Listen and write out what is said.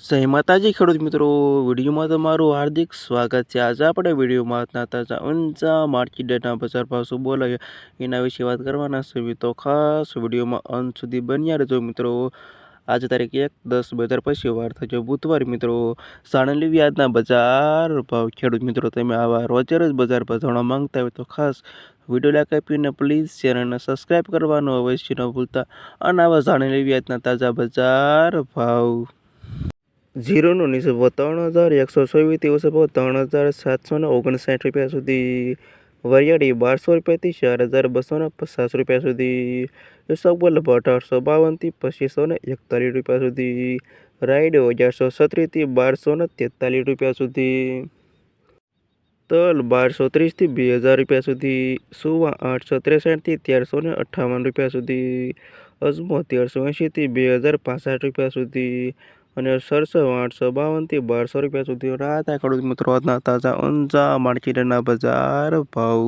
જય માતાજી, ખેડૂત મિત્રો. વિડીયોમાં તમારું હાર્દિક સ્વાગત છે. આજે આપણે વિડીયોમાં તાજા ઊંચા માર્કેટના બજાર ભાવ શું બોલાય, એના વિશે વાત કરવાના છે. તો ખાસ વિડીયોમાં અંત સુધી બન્યા રહેજો મિત્રો. આજે તારીખ એક દસ બે હજાર પછી વાર થશે બુધવાર મિત્રો. જાણી વ્યાજના બજાર ભાવ. ખેડૂત મિત્રો, તમે આવા રોજે રોજ બજાર ભાવ માંગતા હોય તો ખાસ વીડિયો લાઈક આપીને પ્લીઝ ચેનલને સબસ્ક્રાઈબ કરવાનું અવશ્ય ન ભૂલતા. અને આવા જાણી વ્યાજના તાજા બજાર ભાવ. ઝીરોનો નિસબો ત્રણ હજાર એકસો ચોવીસથી ઓછો ત્રણ હજાર સાતસો ને ઓગણસાઠ રૂપિયા સુધી. વરિયાળી બારસો રૂપિયાથી ચાર હજાર બસો ને પચાસ રૂપિયા સુધી. ભાવ અઢારસો બાવનથી પચીસો ને એકતાલીસ રૂપિયા સુધી. રાયડો અગિયારસો છત્રીસથી બારસો ને તેતાલીસ રૂપિયા સુધી. તલ બારસો ત્રીસથી બે હજાર રૂપિયા સુધી. સુવા આઠસો ત્રેસઠથી તેરસો ને અઠ્ઠાવન રૂપિયા સુધી. અજમો તેરસો એંશીથી બે હજાર પાસઠ રૂપિયા સુધી. અને સરસો આઠસો બાવનથી બારસો રૂપિયા સુધી રાતા ખેડૂત મિત્રો આજના તાજા ઊંચા માર્કેટના બજાર ભાવ.